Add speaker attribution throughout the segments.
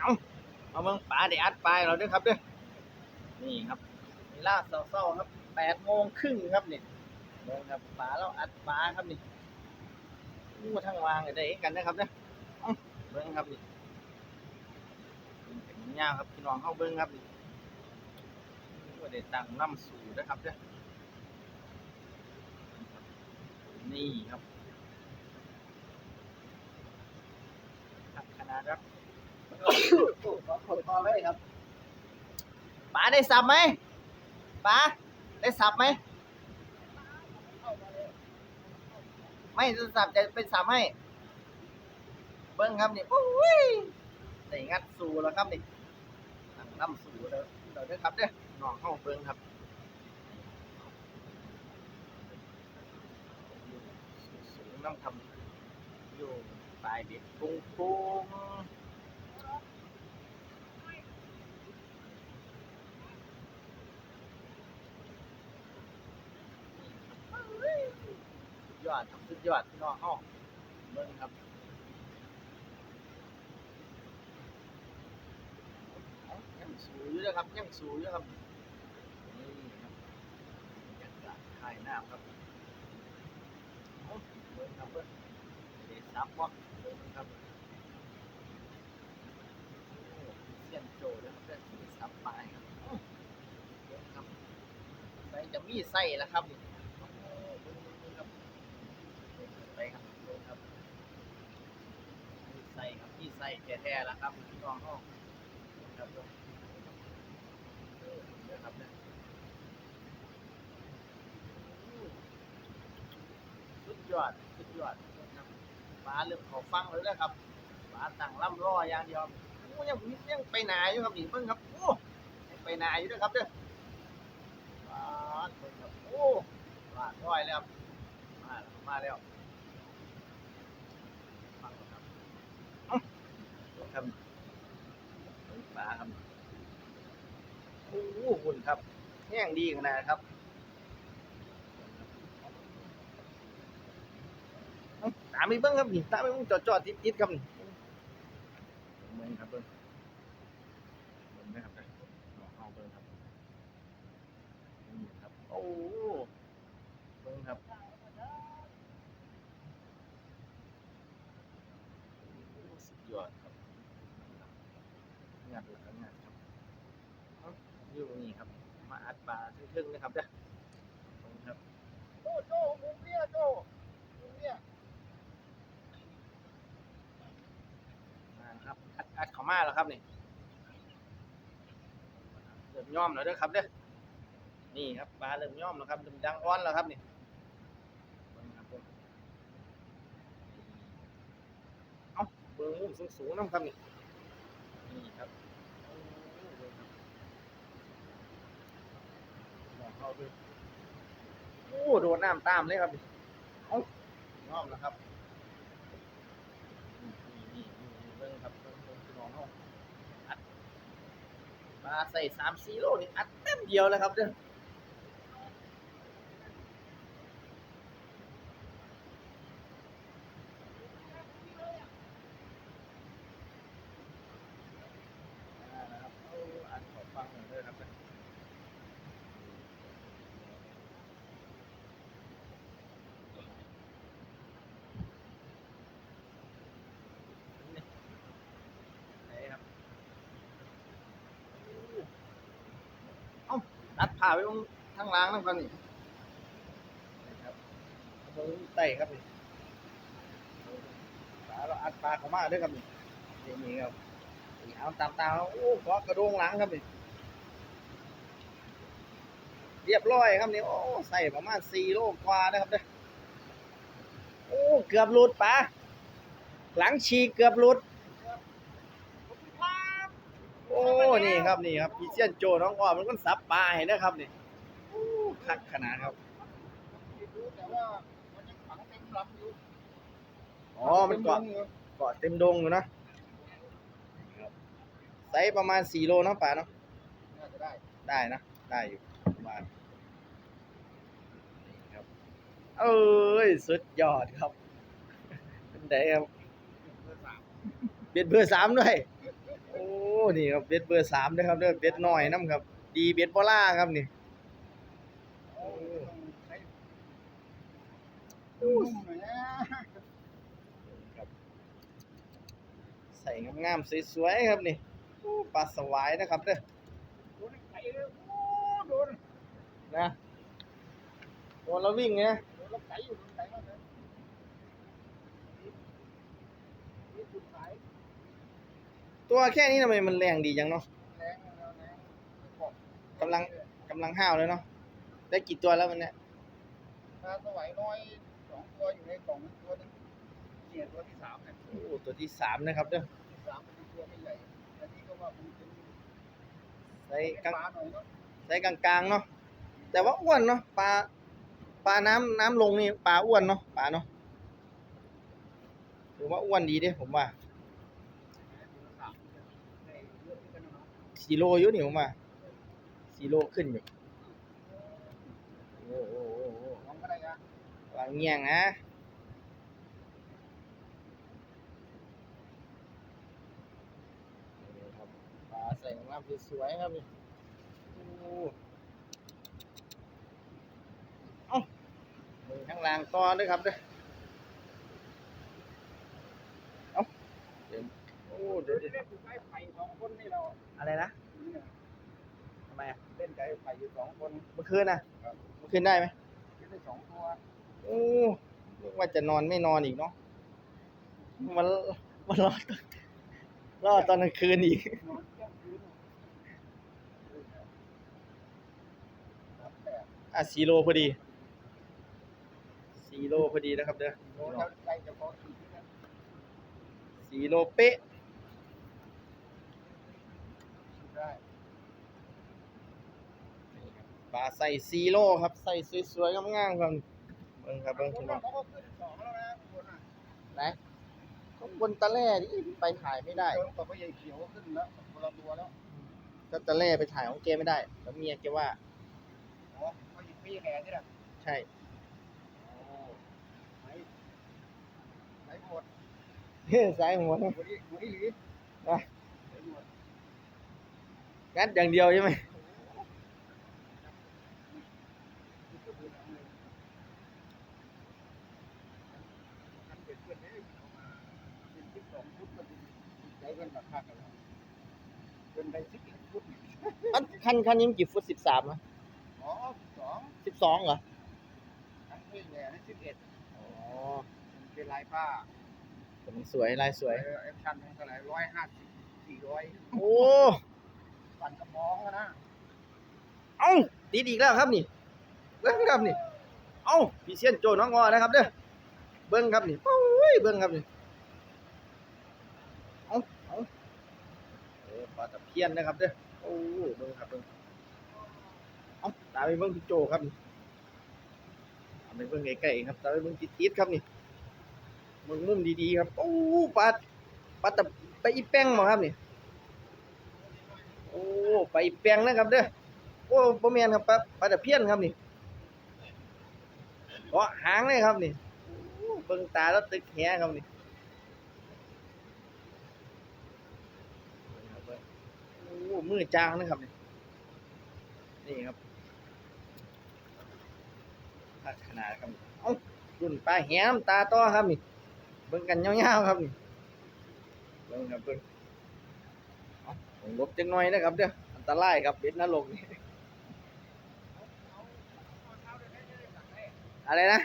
Speaker 1: เอาเอาเมืองป่าได้อัดปลายเราด้วยครับเด้อนี่ครับเวลาเศร้าๆครับแปดโมงครึ่งครับนี่เมืองครับป่าเราอัดปลาครับนี่อู้ทั้งวางได้กันนะครับเด้อเอาเบิ่งครับนี่เป็นยาวครับพี่น้องเข้าเบิ่งครับนี่ว่าได้ตั้งน้ำสู่นะครับเด้อนี่ครับครับขนาดครับ โอ้ขอขอขอเลยครับป๋าได้สับไหมป๋าได้สับไหม ไม่จะสับจะเป็นสับให้ เบิ้งครับนี่โอ้ยได้งัดสู่แล้วครับนี่น้ำสู่แล้วเดี๋ยวเด้ครับเด้อน้องเข้าเบิ้งครับน้ำทำอยู่ปลายเด็ดปุ้งปุ้ง สุดย อดครับสุดยอดพี่น้องเอ้าเบิ่งครับยังสูงอยู่นะครับยังสูงอยู่ครับนี่ครับบรรยากาศถ่ายน้ำครับเบิ่งครับเบิ่งเดซับวะเบิ่งครับเสียนโจนะครับเด้อเดซับไปครับเบิ่งครับใส่จะมีไส้แล้วครับนี่โอ้เบิ่งเบิ่งเบิ่งครับ ไปครับลงครับมีไส้ ครับมีไส้แท้ๆแล้วครับพี่น้องห้องครับเออเดี๋ยครับเนี่ยสุดยอดสุดยอดครับปลาเริ่มเขาฟังเลยนะครับปลาตั้งล่ำรออย่างเดียวโอ้ยังยังไปหนาอยู่ครับนี่เพิ่งครับโอ้ไปหนาอยู่ด้วยครับเด้อปลาเพิ่งครับโอ้ปลาร้อยแล้วครับมาแล้วมาแล้ว ฟังก่อนครับเอ้าดู ครับปลาครับโอ้โหหุ่นครับแห้งดีขนาดครับเอ้าตามไปเบิ้งครับนี่ตามไปเบิ้งจอดจอดติดติดๆครับนี่เบิ้งครับเบิ้งเบิ้งนะครับเอาเบิ้งครับนี่ครับโอ้โหเบิ้งครับสุดยอดครับ งัดหลังงัดครับเอ้าอยู่นี่ครับ มาอัดปลาทึ่งๆนะครับเด้อตรงครับโอ้โจมุมเนี้ยโจมุมเนี้ยมาครับอัดอัดเข้ามาแล้วครับนี่เริ่มย่อมแล้วเด้อครับเด้อนี่ครับปลาเริ่มย่อมแล้วครับเริ่มดังอ้อนแล้วครับนี่เบิ่งครับเบิ่งเบิ้งมุมสูงๆน้ำครับนี่นี่ครับโอ้เบิ่งครับมอง เข้าด้วยโอ้โดดน้ำตามเลยครับเอ้าน้อมแล้วครับนี่นี่นี่เบิ้งครับเบิ้งเบิ้งพี่น้องเขาอัดปลาใส่สามสี่โลนี่อัดเต็มเดียวเลยครับเด้อานะครับเอาอัดขอฟังหน่อยด้วยครับเด้อนี่ไหนครับเอ้า ตัดผ่าไปตรงข้างล่างนั่นก่อนนี่ครับตรงไตครับนี่ปลาเราอัดปลาเข้ามาด้วยครับนี่นี่ครับนี่เอาตามตาโอ้ขอกระโดงหลังครับนี่เรียบร้อยครับนี่โอ้ใส่ประมาณสี่โลกว่านะครับเด้อโอ้เกือบหลุดปะหลังฉีกเกือบหลุด นี่ครับนี่ครับพี่เซียนโจน้องอ้อมันก็สับปลาให้นะครับนี่โอ้คักขนาดครับ
Speaker 2: อ๋
Speaker 1: อมันเกาะเกาะเต็มดงอยู่นะไซส์ประมาณสี่โลนะป่าเนาะ
Speaker 2: ได้
Speaker 1: ได้นะ ได้อยู่ประมาณนี่ครับ เอ้ย สุดยอดครับเป็นไงครับ
Speaker 2: เอ็ม
Speaker 1: เบียนเบอร์สามด้วย โอ้ นี่ครับเบ็ดเบอร์สามเด้อครับเด้อเบ็ดน้อยน้ำครับ ดีเบ็ดบ่ล่าครับนี่
Speaker 2: โอ้ต้องใช้นุ่มหน่อยนะ
Speaker 1: ใส่งามๆสวยๆครับนี่โอ้ปลาสวายนะครับเด้อ
Speaker 2: โดนไก่เลยโอ้โดน
Speaker 1: นะโอ้เราวิ่งไง ตัวแค่นี้ทำไมมันแรงดีจังเนาะ
Speaker 2: แรงแล้วแรงบอก
Speaker 1: กำลังกำลังห้าวเลยเนาะได้กี่ตัวแล้ววันเนี้ย
Speaker 2: ปลาสวายน้อยสองตัวอยู่ในกล่องนั้นตัวหนึงเนี่ยตัวที่สามเนี่ย
Speaker 1: โอ้ตัวที่สามนะครับเด้อ
Speaker 2: ที่สามเป็นตัวไม่ใหญ่แต่นี่ก็ว่ามันเป็น
Speaker 1: ใส่
Speaker 2: เป็น
Speaker 1: กลาง
Speaker 2: ปลาหน่อยเนาะ
Speaker 1: ใส่กลางๆเนาะแต่ว่าอ้วนเนาะปลาปลาน้ำน้ำลงนี่ปลาอ้วนเนาะปลาเนาะถือว่าอ้วนดีเด้ผมว่า
Speaker 2: สามได้เยอะขึ้นกันเนาะ
Speaker 1: สี่โลอยู่นี่ผมว่าสี่โลขึ้นอยู่โอ้โหโอ้โห
Speaker 2: ลองก็ได้นะ
Speaker 1: วางเงียงนะนี่ครับปลาใส่น้ำสวยครับนี่โอ้เอ้ามือข้างล่างต่อด้วยครับเด้อเอ้าเดี๋ยวโอ้เดี๋ยว
Speaker 2: เดี๋
Speaker 1: ยว
Speaker 2: อยู่ใกล้ไผ่สองคนนี่เรา
Speaker 1: อะไรนะทำไมอะ
Speaker 2: เล่น ไก่ไผ่อยู่สองคน
Speaker 1: เมื่อคืนน่ะเมื่อคืนได้ไหม
Speaker 2: เล่นได้สองตัว
Speaker 1: โอ้นึกว่าจะนอนไม่นอนอีกเนาะมันมันรอดรอดตอนกลางคืนอีก
Speaker 2: นอนเที่ยงคืนครับแต่
Speaker 1: อะสี่โลพอดีสี่โลพอดีนะครับเด้อ
Speaker 2: โดนแล้วไก่จะพอขี่ที่นั่น
Speaker 1: สี่โลเป๊ะ
Speaker 2: ขี่ได้
Speaker 1: ปลาใส่สี่โลครับใส่สวยๆงามๆครับเบิ่งครับเบิ่ง
Speaker 2: ค
Speaker 1: พี่
Speaker 2: น
Speaker 1: น้
Speaker 2: นั้
Speaker 1: อนง
Speaker 2: เขาก็ขึ้นสองแล้วนะคนน่ะ
Speaker 1: ไหนข้างบนตะแล่นี่ไปถ่ายไม่ได้
Speaker 2: เดินต่อไปใหญ่เขียวขึ้นแล้วคนละตัวแล้ว
Speaker 1: ก็ตะแล่ไปถ่ายของเกไม่ได้ แล้วเมียแกว่า
Speaker 2: อ๋อเขาหยิบพี่แห่นี่แหละ
Speaker 1: ใช่
Speaker 2: โอ้ไหนไหนหมด
Speaker 1: สายหัวนะ
Speaker 2: วันนี้วันนี้หรือ
Speaker 1: อะ
Speaker 2: ไหนหมด
Speaker 1: งัดอย่างเดียวใช่ไหม อัน คันคันนี้มันกี่ฟุตสิบสามอะสิบสองเหรออ๋อ
Speaker 2: เป็นลายผ้า
Speaker 1: แต่มันสวยลายสวย
Speaker 2: แอคชั่นเท่าไหร่ร้อยห้าสิบสี่ร้อย
Speaker 1: โอ้
Speaker 2: ปั่นกระป๋องอะนะ
Speaker 1: เอ้าดีดีอีกแล้วครับนี่เบิ้งครับนี่ เอ้าพี่เซียนโจน้องงอนะครับเด้อเบิ้งครับนี่โอ้ยเบิ้งครับนี่เอ้าเอ้าเออปลาตะเพียนนะครับเด้อโอ้เบิ้งครับเบิ้งเอาตามไปเบิ้งพี่โจครับนี่ตามไปเบิ้งใกลๆครับตามไปเบิ้งติดๆครับนี่เบิ้งมุมดีๆครับโอ้ปลาปลาตะไปอีแป้งมาครับนี่โอ้ไปอีแป้งนะครับเด้อโอ้บ่แม่นครับปลาปลาตะเพียนครับนี่เกาะหางเลยครับนี่เบิ่งตาแล้วตึกแหครับนี่โอ้ มือจางนะครับนี่นี่ครับพักขนาดครับเอ้ารุ่นปลาแหน้ำตาต่อครับนี่เบิ่งกันยาวๆครับนี่เบิ่งครับเบิ่งผมลบจังหน่อยนะครับเด้ออันตรายครับเบ็ดนรกนี่อะไรนะ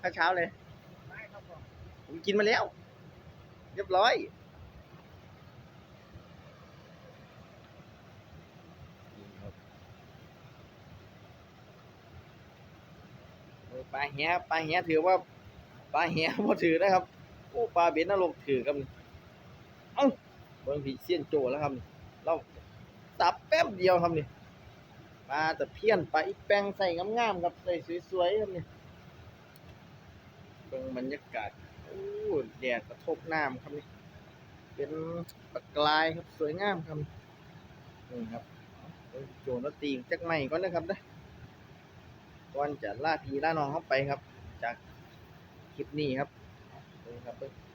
Speaker 1: ข้าวเช้าเลย ผมกินมาแล้ว เรียบร้อยเออ ปลาแหปลาแหถือว่าปลาแหพอถือนะครับโอ้ปลาเบ็ดนรกถือครับนี่เอ้าเบิ่งผีเสี้ยนโจแล้วครับเราสับแป๊บเดียวครับนี่ปลาตะเพียนปลาอีแปงใส่งามๆครับใส่สวยๆครับนี่เบิ่งบรรยากาศโอ้แดดกระทบน้ำครับนี่เป็นปลากลายครับสวยงามครับนี่ครับโจนตีจักใหม่ก่อนนะครับนะ ก่อนจะล่าพีล่าน้องเข้าไปครับ จากคลิปนี้ครับเบิ่งครับ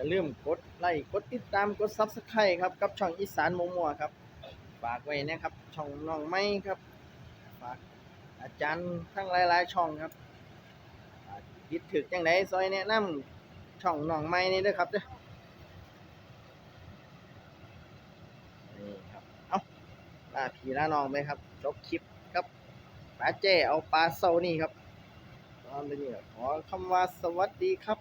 Speaker 1: อย่าลืมกดไลค์กดติดตามกด Subscribe ครับกับช่องอีสานมัวๆครับฝากไว้นะครับ ช่องน้องไม้ครับฝากอาจารย์ทั้งหลายๆช่องครับคิดถึกจังไดซอยแนะนำช่องน้องไม้นี่ด้อครับเด้อนี่ครับเอ้าลาพี่ลาน้องไปครับจบคลิปครับป้าเจ้เอาปลาเซานี่ครับตอนนี้ขอคำว่าสวัสดีครับ